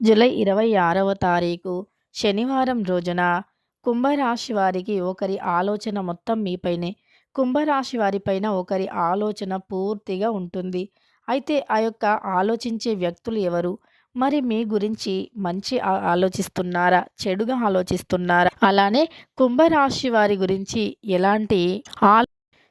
July ఇరవై ఆరవ తారీఖు శనివారం రోజున కుంభరాశి వారికి ఒకరి ఆలోచన మొత్తం మీపైనే కుంభరాశి వారిపైన ఒకరి ఆలోచన పూర్తిగా ఉంటుంది. అయితే ఆ యొక్క ఆలోచించే వ్యక్తులు ఎవరు? మరి మీ గురించి మంచి ఆలోచిస్తున్నారా? చెడుగా ఆలోచిస్తున్నారా? అలానే కుంభరాశి వారి గురించి ఎలాంటి ఆ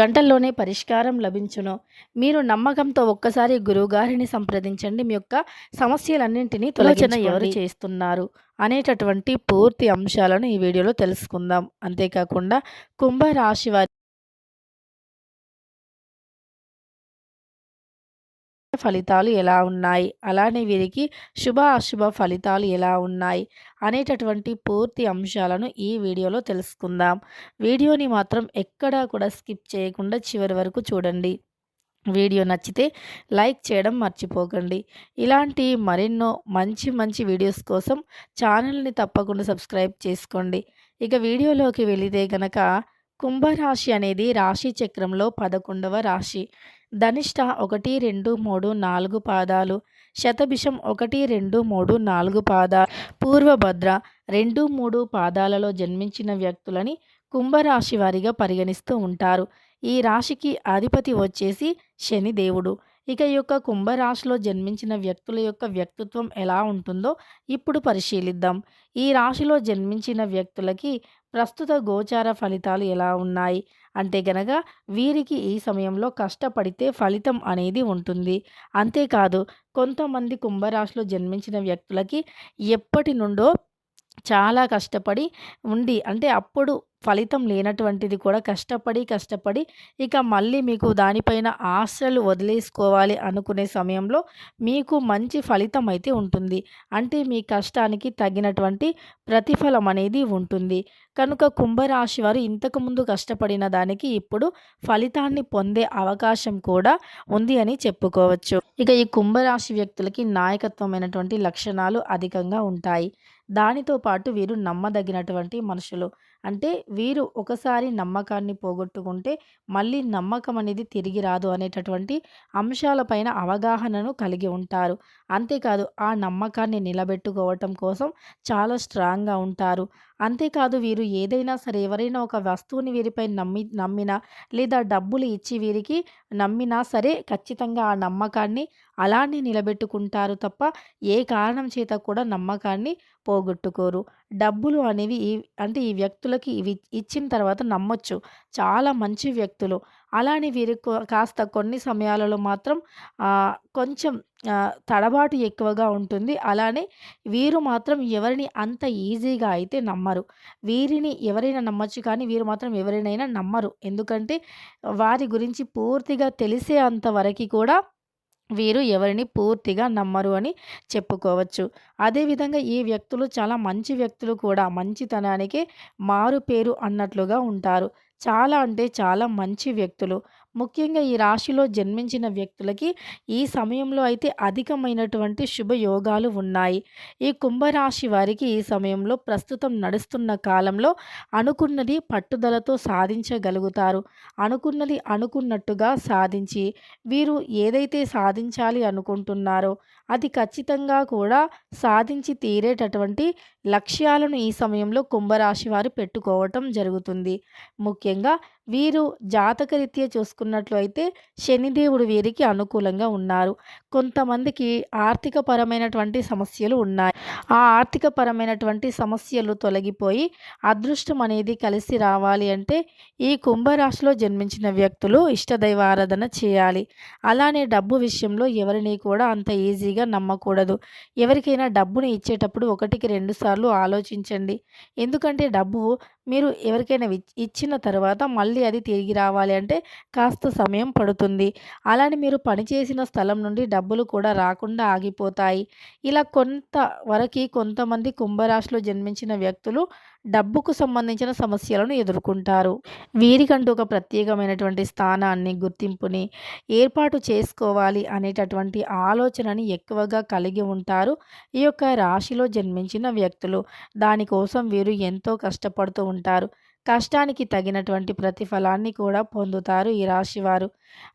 గంటల్లోనే పరిష్కారం లభించును. మీరు నమ్మకంతో ఒక్కసారి గురువుగారిని సంప్రదించండి. మీ యొక్క సమస్యలన్నింటినీ తొలచన ఎవరు చేస్తున్నారు అనేటటువంటి పూర్తి అంశాలను ఈ వీడియోలో తెలుసుకుందాం. అంతేకాకుండా కుంభరాశి వారి ఫలితాలు ఎలా ఉన్నాయి? అలానే వీరికి శుభ అశుభ ఫలితాలు ఎలా ఉన్నాయి? అనేటటువంటి పూర్తి అంశాలను ఈ వీడియోలో తెలుసుకుందాం. వీడియోని మాత్రం ఎక్కడా కూడా స్కిప్ చేయకుండా చివరి వరకు చూడండి. వీడియో నచ్చితే లైక్ చేయడం మర్చిపోకండి. ఇలాంటి మరెన్నో మంచి మంచి వీడియోస్ కోసం ఛానల్ని తప్పకుండా సబ్స్క్రైబ్ చేసుకోండి. ఇక వీడియోలోకి వెళితే గనక కుంభరాశి అనేది రాశి చక్రంలో పదకొండవ రాశి. ధనిష్ట ఒకటి రెండు మూడు నాలుగు పాదాలు. శతభిషం ఒకటి రెండు మూడు నాలుగు పాదాలు పూర్వభద్ర రెండు మూడు పాదాలలో జన్మించిన వ్యక్తులని కుంభరాశి వారిగా పరిగణిస్తూ ఉంటారు. ఈ రాశికి అధిపతి వచ్చేసి శనిదేవుడు ఇక ఈ యొక్క కుంభరాశిలో జన్మించిన వ్యక్తుల యొక్క వ్యక్తిత్వం ఎలా ఉంటుందో ఇప్పుడు పరిశీలిద్దాం. ఈ రాశిలో జన్మించిన వ్యక్తులకి ప్రస్తుత గోచార ఫలితాలు ఎలా ఉన్నాయి? అంటే గనక వీరికి ఈ సమయంలో కష్టపడితే ఫలితం అనేది ఉంటుంది. అంతేకాదు కొంతమంది కుంభరాశిలో జన్మించిన వ్యక్తులకి ఎప్పటి నుండో చాలా కష్టపడి ఉండి అంటే అప్పుడు ఫలితం లేనటువంటిది కూడా కష్టపడి కష్టపడి ఇక మళ్ళీ మీకు దానిపైన ఆశలు వదిలేసుకోవాలి అనుకునే సమయంలో మీకు మంచి ఫలితం అయితే ఉంటుంది. అంటే మీ కష్టానికి తగినటువంటి ప్రతిఫలం అనేది ఉంటుంది. కనుక కుంభరాశి వారు ఇంతకుముందు కష్టపడిన దానికి ఇప్పుడు ఫలితాన్ని పొందే అవకాశం కూడా ఉంది అని చెప్పుకోవచ్చు. ఇక ఈ కుంభరాశి వ్యక్తులకి నాయకత్వమైనటువంటి లక్షణాలు అధికంగా ఉంటాయి. దానితో పాటు వీరు నమ్మదగినటువంటి మనుషులు. అంటే వీరు ఒకసారి నమ్మకాన్ని పోగొట్టుకుంటే మళ్ళీ నమ్మకం అనేది తిరిగి రాదు అనేటటువంటి అంశాలపైన అవగాహనను కలిగి ఉంటారు. అంతేకాదు ఆ నమ్మకాన్ని నిలబెట్టుకోవటం కోసం చాలా స్ట్రాంగ్గా ఉంటారు. అంతేకాదు వీరు ఏదైనా సరే ఎవరైనా ఒక వస్తువుని వీరిపై నమ్మి నమ్మినా లేదా డబ్బులు ఇచ్చి వీరికి నమ్మినా సరే ఖచ్చితంగా ఆ నమ్మకాన్ని అలానే నిలబెట్టుకుంటారు తప్ప ఏ కారణం చేత కూడా నమ్మకాన్ని పోగొట్టుకోరు. డబ్బులు అనేవి అంటే ఈ వ్యక్తులకి ఇవి ఇచ్చిన తర్వాత నమ్మొచ్చు. చాలా మంచి వ్యక్తులు. అలానే వీరి కాస్త కొన్ని సమయాలలో మాత్రం కొంచెం తడబాటు ఎక్కువగా ఉంటుంది. అలానే వీరు మాత్రం ఎవరిని అంత ఈజీగా అయితే నమ్మరు. వీరిని ఎవరైనా నమ్మచ్చు కానీ వీరు మాత్రం ఎవరినైనా నమ్మరు. ఎందుకంటే వారి గురించి పూర్తిగా తెలిసే అంతవరకు కూడా వీరు ఎవరిని పూర్తిగా నమ్మరు అని చెప్పుకోవచ్చు. అదేవిధంగా ఈ వ్యక్తులు చాలా మంచి వ్యక్తులు కూడా మంచితనానికి మారు పేరు అన్నట్లుగా ఉంటారు. చాలా అంటే చాలా మంచి వ్యక్తులు. ముఖ్యంగా ఈ రాశిలో జన్మించిన వ్యక్తులకి ఈ సమయంలో అయితే అధికమైనటువంటి శుభయోగాలు ఉన్నాయి. ఈ కుంభరాశి వారికి ఈ సమయంలో ప్రస్తుతం నడుస్తున్న కాలంలో అనుకున్నది పట్టుదలతో సాధించగలుగుతారు. అనుకున్నది అనుకున్నట్టుగా సాధించి వీరు ఏదైతే సాధించాలి అనుకుంటున్నారో అది ఖచ్చితంగా కూడా సాధించి తీరేటటువంటి లక్ష్యాలను ఈ సమయంలో కుంభరాశి వారు పెట్టుకోవటం జరుగుతుంది. ముఖ్యంగా వీరు జాతకరీత్యా చూసుకున్నట్లు అయితే శనిదేవుడు వీరికి అనుకూలంగా ఉన్నారు. కొంతమందికి ఆర్థిక పరమైనటువంటి సమస్యలు ఉన్నాయి. ఆ ఆర్థిక పరమైనటువంటి సమస్యలు తొలగిపోయి అదృష్టం అనేది కలిసి రావాలి అంటే ఈ కుంభరాశిలో జన్మించిన వ్యక్తులు ఇష్టదైవ ఆరాధన చేయాలి. అలానే డబ్బు విషయంలో ఎవరిని కూడా అంత ఈజీగా నమ్మకూడదు. ఎవరికైనా డబ్బుని ఇచ్చేటప్పుడు ఒకటికి రెండు సార్లు ఆలోచించండి. ఎందుకంటే డబ్బు మీరు ఎవరికైనా ఇచ్చిన తర్వాత మళ్ళీ అది తిరిగి రావాలి అంటే కాస్త సమయం పడుతుంది. అలానే మీరు పనిచేసిన స్థలం నుండి డబ్బులు కూడా రాకుండా ఆగిపోతాయి. ఇలా కొంతవరకు కొంతమంది కుంభరాశిలో జన్మించిన వ్యక్తులు డబ్బుకు సంబంధించిన సమస్యలను ఎదుర్కొంటారు. వీరికంటూ ఒక ప్రత్యేకమైనటువంటి స్థానాన్ని గుర్తింపుని ఏర్పాటు చేసుకోవాలి అనేటటువంటి ఆలోచనని ఎక్కువగా కలిగి ఉంటారు ఈ యొక్క రాశిలో జన్మించిన వ్యక్తులు. దానికోసం వీరు ఎంతో కష్టపడుతూ ఉంటారు. కష్టానికి తగినటువంటి ప్రతిఫలాన్ని కూడా పొందుతారు ఈ రాశివారు.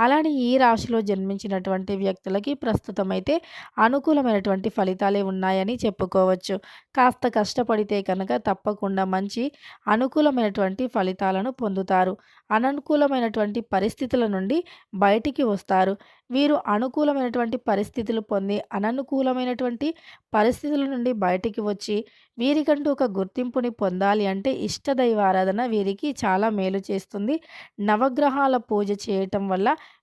అలానే ఈ రాశిలో జన్మించినటువంటి వ్యక్తులకి ప్రస్తుతం అయితే అనుకూలమైనటువంటి ఫలితాలే ఉన్నాయని చెప్పుకోవచ్చు. కాస్త కష్టపడితే కనుక తప్పకుండా మంచి అనుకూలమైనటువంటి ఫలితాలను పొందుతారు. అననుకూలమైనటువంటి పరిస్థితుల నుండి బయటికి వస్తారు. వీరు అనుకూలమైనటువంటి పరిస్థితులు పొంది అననుకూలమైనటువంటి పరిస్థితుల నుండి బయటికి వచ్చి వీరికంటూ ఒక గుర్తింపుని పొందాలి అంటే ఇష్టదైవారాధన వీరికి చాలా మేలు చేస్తుంది. నవగ్రహాల పూజ చేయటం వల్ల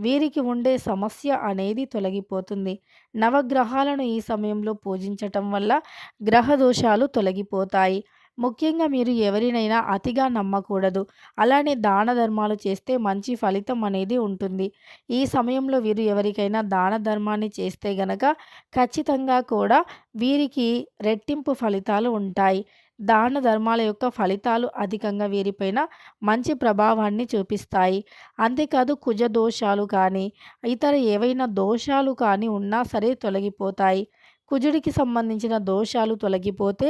వీరికి ఉండే సమస్య అనేది తొలగిపోతుంది. నవగ్రహాలను ఈ సమయంలో పూజించటం వల్ల గ్రహ దోషాలు తొలగిపోతాయి. ముఖ్యంగా మీరు ఎవరినైనా అతిగా నమ్మకూడదు. అలానే దాన ధర్మాలు చేస్తే మంచి ఫలితం అనేది ఉంటుంది. ఈ సమయంలో వీరు ఎవరికైనా దాన ధర్మాన్ని చేస్తే గనక ఖచ్చితంగా కూడా వీరికి రెట్టింపు ఫలితాలు ఉంటాయి. దాన ధర్మాల యొక్క ఫలితాలు అధికంగా వీరిపైన మంచి ప్రభావాన్ని చూపిస్తాయి. అంతేకాదు కుజ దోషాలు కానీ ఇతర ఏవైనా దోషాలు కానీ ఉన్నా సరే తొలగిపోతాయి. కుజుడికి సంబంధించిన దోషాలు తొలగిపోతే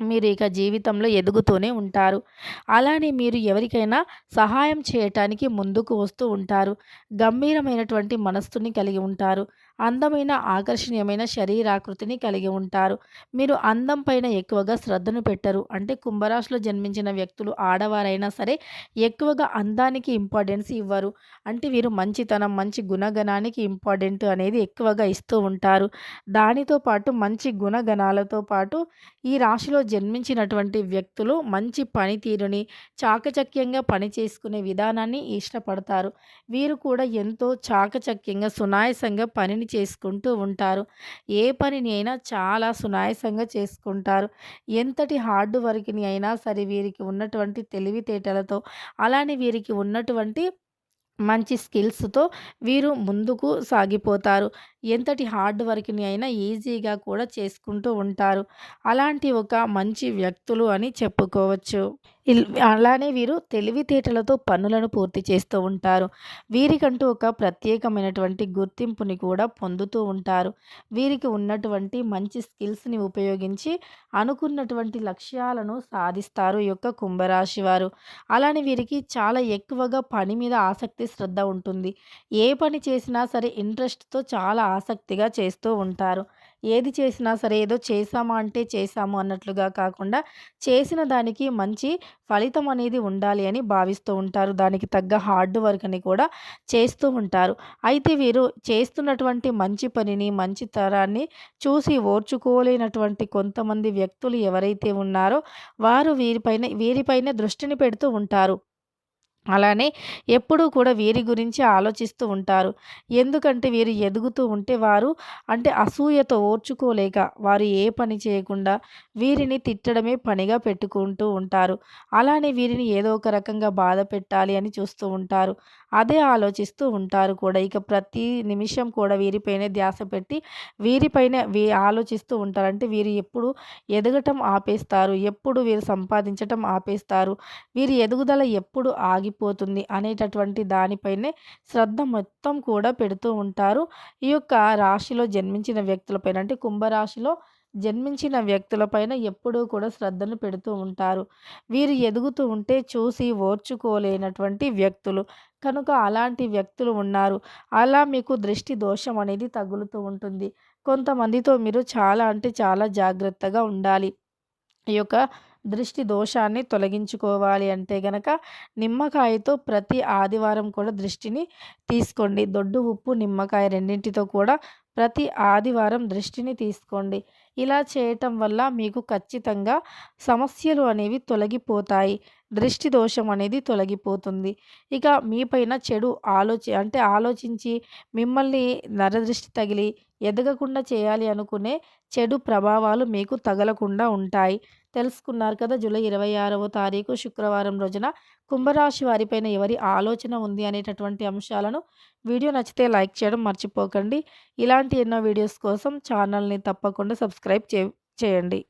మీరు ఇక జీవితంలో ఎదుగుతూనే ఉంటారు. అలానే మీరు ఎవరికైనా సహాయం చేయటానికి ముందుకు వస్తూ ఉంటారు. గంభీరమైనటువంటి మనస్సుని కలిగి ఉంటారు. అందమైన ఆకర్షణీయమైన శరీరాకృతిని కలిగి ఉంటారు. మీరు అందం పైన ఎక్కువగా శ్రద్ధను పెట్టరు. అంటే కుంభరాశిలో జన్మించిన వ్యక్తులు ఆడవారైనా సరే ఎక్కువగా అందానికి ఇంపార్టెన్స్ ఇవ్వరు. అంటే వీరు మంచితనం మంచి గుణగణానికి ఇంపార్టెంట్ అనేది ఎక్కువగా ఇస్తూ ఉంటారు. దానితో పాటు మంచి గుణగణాలతో పాటు ఈ రాశిలో జన్మించినటువంటి వ్యక్తులు మంచి పనితీరుని చాకచక్యంగా పని చేసుకునే విధానాన్ని ఇష్టపడతారు. వీరు కూడా ఎంతో చాకచక్యంగా సునాయసంగా పనిని చేసుకుంటూ ఉంటారు. ఏ పనిని అయినా చాలా సునాయసంగా చేసుకుంటారు. ఎంతటి హార్డ్ వర్క్ని అయినా సరే వీరికి ఉన్నటువంటి తెలివితేటలతో అలానే వీరికి ఉన్నటువంటి మంచి స్కిల్స్తో వీరు ముందుకు సాగిపోతారు. ఎంతటి హార్డ్ వర్క్ని అయినా ఈజీగా కూడా చేసుకుంటూ ఉంటారు. అలాంటి ఒక మంచి వ్యక్తులు అని చెప్పుకోవచ్చు. అలానే వీరు తెలివితేటలతో పనులను పూర్తి చేస్తూ ఉంటారు. వీరికంటూ ఒక ప్రత్యేకమైనటువంటి గుర్తింపుని కూడా పొందుతూ ఉంటారు. వీరికి ఉన్నటువంటి మంచి స్కిల్స్ని ఉపయోగించి అనుకున్నటువంటి లక్ష్యాలను సాధిస్తారు ఈ యొక్క కుంభరాశి వారు. అలానే వీరికి చాలా ఎక్కువగా పని మీద ఆసక్తి శ్రద్ధ ఉంటుంది. ఏ పని చేసినా సరే ఇంట్రెస్ట్తో చాలా ఆసక్తిగా చేస్తూ ఉంటారు. ఏది చేసినా సరే ఏదో చేసామా అంటే చేసాము అన్నట్లుగా కాకుండా చేసిన దానికి మంచి ఫలితం అనేది ఉండాలి అని భావిస్తూ ఉంటారు. దానికి తగ్గ హార్డ్ వర్క్ అని కూడా చేస్తూ ఉంటారు. అయితే వీరు చేస్తున్నటువంటి మంచి పనిని మంచి తరాన్ని చూసి ఓర్చుకోలేనటువంటి కొంతమంది వ్యక్తులు ఎవరైతే ఉన్నారో వారు వీరిపైన వీరిపైన దృష్టిని పెడుతూ ఉంటారు. అలానే ఎప్పుడూ కూడా వీరి గురించి ఆలోచిస్తూ ఉంటారు. ఎందుకంటే వీరు ఎదుగుతూ ఉంటే వారు అంటే అసూయతో ఓర్చుకోలేక వారు ఏ పని చేయకుండా వీరిని తిట్టడమే పనిగా పెట్టుకుంటూ ఉంటారు. అలానే వీరిని ఏదో ఒక రకంగా బాధ పెట్టాలి అని చూస్తూ ఉంటారు. అదే ఆలోచిస్తూ ఉంటారు కూడా. ఇక ప్రతి నిమిషం కూడా వీరిపైనే ధ్యాస పెట్టి వీరిపైనే వీ ఆలోచిస్తూ ఉంటారంటే వీరు ఎప్పుడు ఎదగటం ఆపేస్తారు ఎప్పుడు వీరు సంపాదించటం ఆపేస్తారు వీరి ఎదుగుదల ఎప్పుడు ఆగిపోతుంది అనేటటువంటి దానిపైనే శ్రద్ధ మొత్తం కూడా పెడుతూ ఉంటారు. ఈ యొక్క రాశిలో జన్మించిన వ్యక్తులపైన అంటే కుంభరాశిలో జన్మించిన వ్యక్తులపైన ఎప్పుడూ కూడా శ్రద్ధను పెడుతూ ఉంటారు. వీరు ఎదుగుతూ ఉంటే చూసి ఓర్చుకోలేనటువంటి వ్యక్తులు కనుక అలాంటి వ్యక్తులు ఉన్నారు. అలా మీకు దృష్టి దోషం అనేది తగులుతూ ఉంటుంది. కొంతమందితో మీరు చాలా అంటే చాలా జాగ్రత్తగా ఉండాలి. ఈ యొక్క దృష్టి దోషాన్ని తొలగించుకోవాలి అంటే గనక నిమ్మకాయతో ప్రతి ఆదివారం కూడా దృష్టిని తీసుకోండి. దొడ్డు ఉప్పు నిమ్మకాయ రెండింటితో కూడా ప్రతి ఆదివారం దృష్టిని తీసుకోండి. ఇలా చేయటం వల్ల మీకు ఖచ్చితంగా సమస్యలు అనేవి తొలగిపోతాయి. దృష్టి దోషం అనేది తొలగిపోతుంది. ఇక మీపైన చెడు ఆలోచి అంటే ఆలోచించి మిమ్మల్ని నరదృష్టి తగిలి ఎదగకుండా చేయాలి అనుకునే చెడు ప్రభావాలు మీకు తగలకుండా ఉంటాయి. తెలుసుకున్నారు కదా! జూలై ఇరవై ఆరవ తారీఖు శుక్రవారం రోజున కుంభరాశి వారిపైన ఎవరి ఆలోచన ఉంది అనేటటువంటి అంశాలను వీడియో నచ్చితే లైక్ చేయడం మర్చిపోకండి. ఇలాంటి ఎన్నో వీడియోస్ కోసం ఛానల్ని తప్పకుండా సబ్స్క్రైబ్ చే చేయండి.